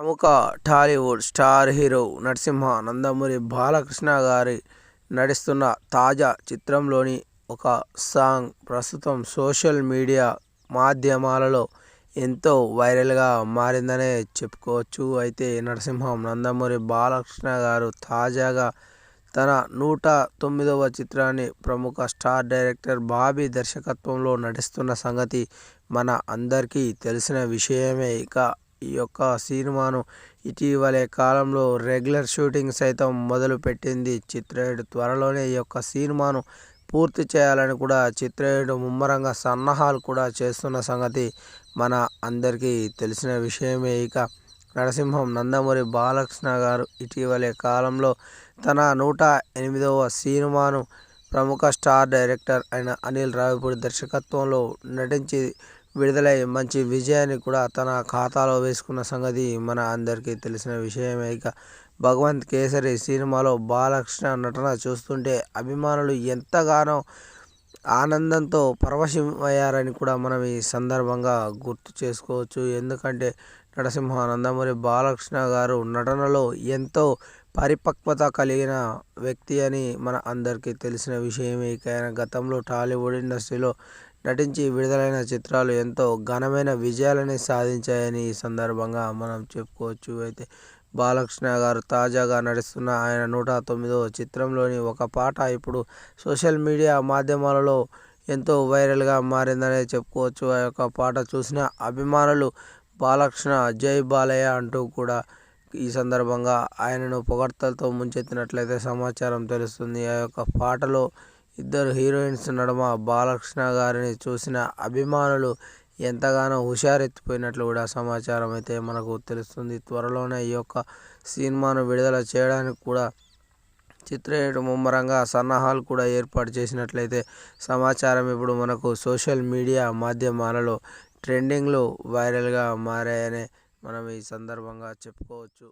ప్రముఖ Tollywood star hero Narasimha Nandamuri Balakrishna గారి నటిస్తున్న తాజా చిత్రంలోని ఒక సాంగ్ ప్రస్తుతం సోషల్ మీడియా మాధ్యమాలలో ఎంతో వైరల్గా మారిందనే చెప్పుకోవచ్చు. అయితే నరసింహం నందమూరి బాలకృష్ణ గారు తాజాగా తన నూట తొమ్మిదవ చిత్రాన్ని ప్రముఖ స్టార్ డైరెక్టర్ బాబీ దర్శకత్వంలో నటిస్తున్న సంగతి మన అందరికీ తెలిసిన విషయమే. ఇక ఈ యొక్క సినిమాను ఇటీవలే కాలంలో రెగ్యులర్ షూటింగ్ సైతం మొదలుపెట్టింది. చిత్రయుడు త్వరలోనే ఈ యొక్క సినిమాను పూర్తి చేయాలని కూడా చిత్రయుడు ముమ్మరంగా సన్నాహాలు కూడా చేస్తున్న సంగతి మన అందరికీ తెలిసిన విషయమే. ఇక నరసింహం నందమూరి బాలకృష్ణ గారు ఇటీవలే కాలంలో తన నూట ఎనిమిదవ సినిమాను ప్రముఖ స్టార్ డైరెక్టర్ అయిన అనిల్ రావిపూడి దర్శకత్వంలో నటించి విడుదలై మంచి విజయాన్ని కూడా తన ఖాతాలో వేసుకున్న సంగతి మన అందరికీ తెలిసిన విషయమే. ఇక భగవంత్ కేసరి సినిమాలో బాలకృష్ణ నటన చూస్తుంటే అభిమానులు ఎంతగానో ఆనందంతో పరవశమయ్యారని కూడా మనం ఈ సందర్భంగా గుర్తు చేసుకోవచ్చు. ఎందుకంటే నరసింహ నందమూరి బాలకృష్ణ గారు నటనలో ఎంతో పరిపక్వత కలిగిన వ్యక్తి అని మన అందరికీ తెలిసిన విషయమే. ఇక ఆయన గతంలో టాలీవుడ్ ఇండస్ట్రీలో నటించి విడుదలైన చిత్రాలు ఎంతో ఘనమైన విజయాలని సాధించాయని ఈ సందర్భంగా మనం చెప్పుకోవచ్చు. అయితే బాలకృష్ణ గారు తాజాగా నటిస్తున్న ఆయన నూట తొమ్మిదవ చిత్రంలోని ఒక పాట ఇప్పుడు సోషల్ మీడియా మాధ్యమాలలో ఎంతో వైరల్గా మారిందనే చెప్పుకోవచ్చు. ఆ యొక్క పాట చూసిన అభిమానులు బాలకృష్ణ జై బాలయ్య అంటూ కూడా ఈ సందర్భంగా ఆయనను పొగడ్తలతో ముంచెత్తినట్లయితే సమాచారం తెలుస్తుంది. ఆ యొక్క పాటలో ఇద్దరు హీరోయిన్స్ నడుమ బాలకృష్ణ గారిని చూసిన అభిమానులు ఎంతగానో హుషారెత్తిపోయినట్లు కూడా సమాచారం అయితే మనకు తెలుస్తుంది. త్వరలోనే ఈ యొక్క సినిమాను విడుదల చేయడానికి కూడా చిత్రయూనిట్ ముమ్మరంగా సన్నాహాలు కూడా ఏర్పాటు చేసినట్లయితే సమాచారం ఇప్పుడు మనకు సోషల్ మీడియా మాధ్యమాలలో ట్రెండింగ్లో వైరల్గా మారాయనే మనం ఈ సందర్భంగా చెప్పుకోవచ్చు.